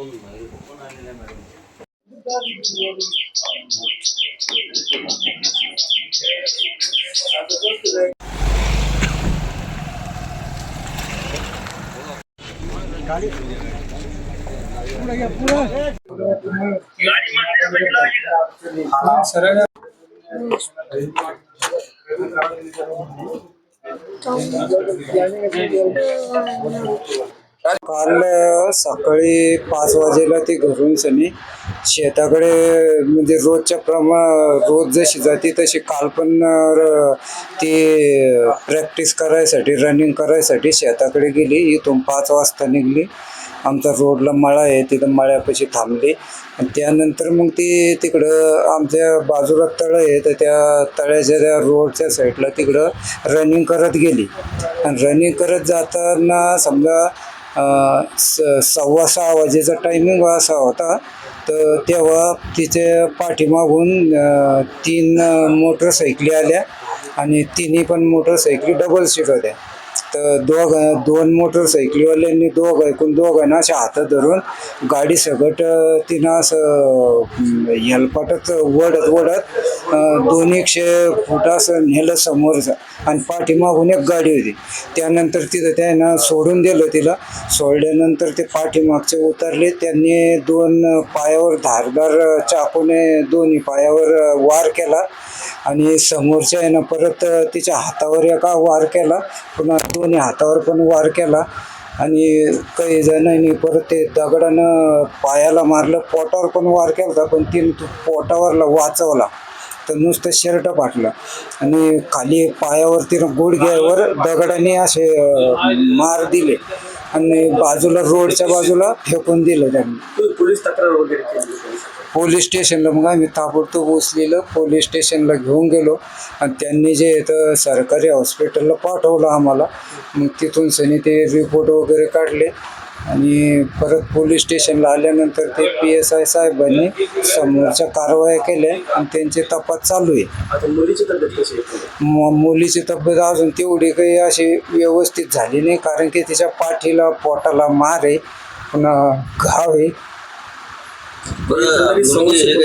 Sorun var. Onu halledemedim. సరే काल सकाळी पाच वाजेला ते घरून सनी शेताकडे म्हणजे रोजच्या प्रमा रोज जशी जाते तशी काल पण र- ती प्रॅक्टिस करायसाठी रनिंग करायसाठी शेताकडे गेली. इथून पाच वाजता निघली. आमचा रोडला मळा आहे तिथं मळ्यापाशी थांबली. आणि त्यानंतर मग ती तिकडं आमच्या बाजूला तळं आहे तर त्या तळ्याच्या त्या रोडच्या साईडला तिकडं रनिंग करत गेली. आणि रनिंग करत जाताना समजा स सव्वा सहा वाजेचा टायमिंग असा होता. तर तेव्हा तिच्या पाठीमागून तीन मोटरसायकली आल्या आणि तिन्ही पण मोटरसायकली डबल सीट होत्या. तर दोघ दोन मोटरसायकलीवाल्यांनी दोघ ऐकून दोघांना अशा हातात धरून गाडी सगट तिनं असं अं, वडत ओढत ओढत दोन एकशे फुट असं नेलं समोरचं आणि पाठीमागून एक गाडी होती. त्यानंतर तिथं त्यानं सोडून दिलं तिला. सोडल्यानंतर ते पाठीमागचे उतरले. त्यांनी दोन पायावर धारदार चाकूने दोन्ही पायावर वार केला आणि समोरच्या यानं परत तिच्या हातावर एका वार केला. पुन्हा कोणी हातावर पण वार केला आणि काही जणांनी परत ते दगडानं पायाला मारलं पोटावर पण वार केला पण तिने तो पोटावरला वाचवला. तर नुसतं शर्ट फाटलं. आणि खाली पायावर तिनं गुडघ्यावर दगडाने असे मार दिले. आणि बाजूला रोडच्या बाजूला फेकून दिलं त्यांनी. पोलीस तक्रार वगैरे केली. पोलीस स्टेशनला मग आम्ही ताबडतोब उचलेलं पोलीस स्टेशनला घेऊन गेलो. आणि त्यांनी जे इथं सरकारी हॉस्पिटलला पाठवलं आम्हाला मग तिथून सनी ते रिपोर्ट वगैरे काढले. आणि परत पोलीस स्टेशनला आल्यानंतर ते पी एस आय साहेबांनी समोरच्या कारवाया केल्या आणि त्यांचे तपास चालू आहे. मुलीची तब्येत कशी मुलीची तब्येत अजून तेवढी काही अशी व्यवस्थित झाली नाही कारण की तिच्या पाठीला पोटाला मार आहे पुन्हा घाव आहे.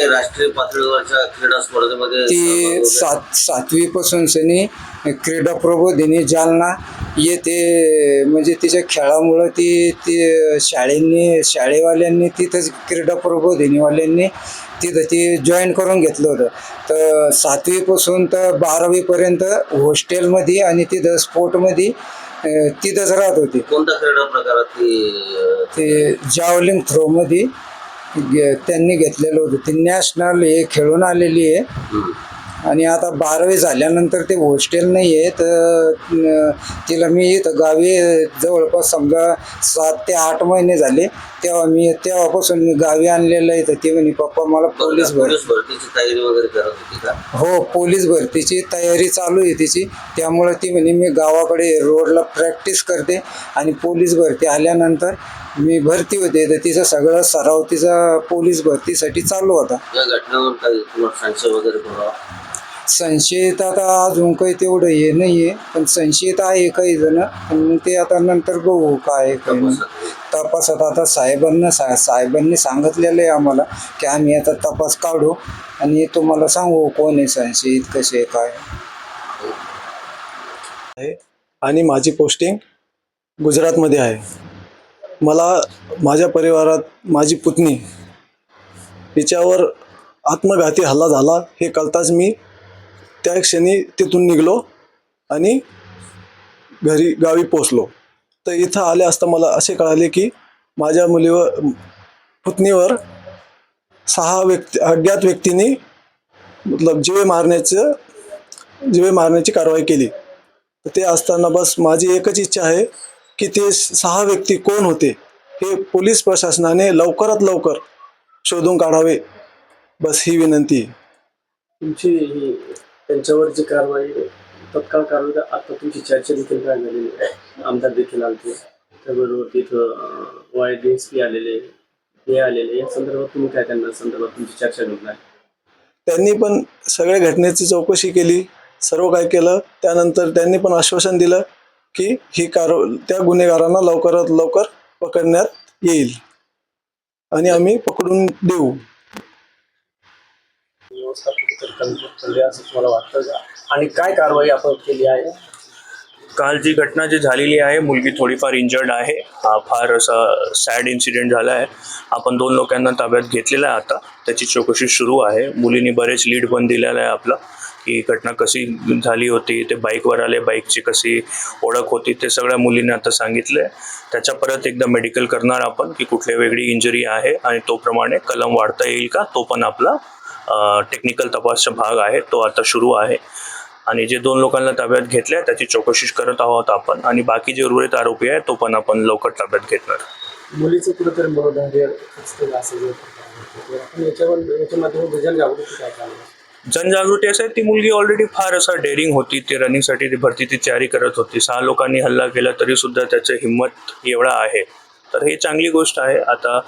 राष्ट्रीय पातळीवरच्या क्रीडा स्पर्धेमध्ये ती सात सातवी पासून सनी क्रीडा प्रबोधिनी जालना येते म्हणजे तिच्या खेळामुळं ती ती शाळेंनी शाळेवाल्यांनी तिथंच क्रीडा प्रबोधिनीवाल्यांनी तिथं ती जॉईन करून घेतलं होतं. तर सातवीपासून तर बारावीपर्यंत हॉस्टेलमध्ये आणि तिथं स्पोर्टमध्ये तिथंच राहत होती. कोणत्या क्रीडा प्रकारात ते जावलिंग थ्रोमध्ये गे- त्यांनी घेतलेलं होतं. ती नॅशनल हे खेळून आलेली आहे. आणि आता बारावी झाल्यानंतर ते हॉस्टेल नाही आहे तर तिला मी इथं गावी जवळपास समजा सात ते आठ महिने झाले. तेव्हा मी तेव्हापासून मी गावी आणलेलं आहे. तर ती म्हणे पप्पा मला पोलीस भरतीची तयारी वगैरे करत होती का? हो पोलीस भरतीची तयारी चालू आहे तिची. त्यामुळे ती म्हणे मी गावाकडे रोडला प्रॅक्टिस करते. आणि पोलीस भरती आल्यानंतर मी भरती होते तर तिचा सगळं सराव तिचा पोलीस भरतीसाठी चालू होता. या घटनेवर काही तुम्हाला संशय वगैरे कोणाला संशयित आता अजून काही तेवढं हे नाही आहे पण संशयित आहे काही जण पण मग ते आता नंतर बघू काय आहे, काय नाही. तपासात आता साहेबांना सा साहेबांनी सांगितलेलं आहे आम्हाला की आम्ही आता तपास काढू आणि तुम्हाला सांगू कोण आहे संशयित कसे आहे, काय आहे. आणि माझी पोस्टिंग गुजरातमध्ये आहे. मला माझ्या परिवारात माझी पत्नी हिच्यावर आत्मघाती हल्ला झाला. हे कळताच मी त्या क्षणी तिथून निघलो आणि घरी गावी पोचलो तर इथं आले असता मला असे कळाले की माझ्या मुलीवर पत्नीवर सहा व्यक्ती अज्ञात व्यक्तींनी मतलब जीवे मारण्याचं जीवे मारण्याची कारवाई केली. तर ते असताना बस माझी एकच इच्छा आहे की ते सहा व्यक्ती कोण होते हे पोलीस प्रशासनाने लवकरात लवकर शोधून काढावे. बस ही विनंती. तुमची ही त्यांच्यावर जी कारवाई तत्काळ कारवाई आता तुमची चर्चा देखील काय झालेली आहे? आमदार देखील आलते. त्याबरोबर तिथं वाय डी एस पी आलेले हे आलेले या संदर्भात तुम्ही काय त्यांना संदर्भात तुमची चर्चा आहे. त्यांनी पण सगळ्या घटनेची चौकशी केली सर्व काय केलं त्यानंतर त्यांनी पण आश्वासन दिलं की ही कार त्या गुन्हेगारांना लवकरात लवकर पकडण्यात येईल. आणि आम्ही पकडून देऊ. आणि काय कारवाई आपण केली आहे? काल जी घटना जी झालेली आहे मुलगी थोडीफार इंजर्ड आहे. हा फार असा सॅड इन्सिडेंट झाला आहे. आपण दोन लोकांना ताब्यात घेतलेला आहे आता. त्याची चौकशी सुरू आहे. मुलींनी बरेच लीड पण दिलेला आहे आपला. की घटना कशी झाली होती ते बाईकवर आले बाईकची कशी ओळख होती ते सगळ्या मुलींनी आता सांगितलं आहे त्याच्या परत एकदा मेडिकल करणार आपण की कुठली वेगळी इंजुरी आहे आणि तोप्रमाणे कलम वाढता येईल का तो पण आपला टेक्निकल तपासचा भाग आहे तो आता सुरू आहे. आणि जे दोन लोकांना ताब्यात घेतल्या त्याची चौकशी करत आहोत आपण. आणि बाकी जे उर्वरित आरोपी आहे तो पण आपण लवकर ताब्यात घेणार मुलीचं कुठेतरी मनोधैर्य असं याच्यावर याच्या माध्यमातून काय जनजागृती असं आहे ती मुलगी ऑलरेडी फार असं डेअरिंग होती. ती रनिंगसाठी ती भरतीची तयारी करत होती. सहा लोकांनी हल्ला केला तरी सुद्धा त्याचं हिंमत एवढा आहे. तर हे चांगली गोष्ट आहे. आता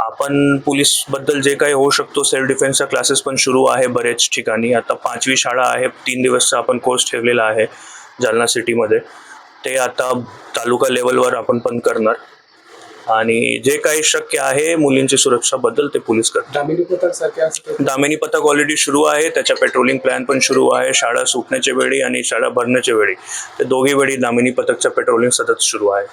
आपण पोलीसबद्दल जे काही होऊ शकतो सेल्फ डिफेन्सचा क्लासेस पण सुरू आहे बरेच ठिकाणी. आता पाचवी शाळा आहे. तीन दिवसचा आपण कोर्स ठेवलेला आहे जालना सिटीमध्ये ते आता तालुका लेवलवर आपण पण करणार. आणि जे काही शक्य आहे मुलींची सुरक्षाबद्दल ते पोलीस करतात. दामिनी पथक दामिनी ऑलरेडी सुरू आहे त्याच्या पेट्रोलिंग प्लॅन पण सुरू आहे शाळा सुटण्याच्या वेळी आणि शाळा भरण्याच्या वेळी. ते दोघी वेळी दामिनी पथकचं पेट्रोलिंग सतत सुरू आहे.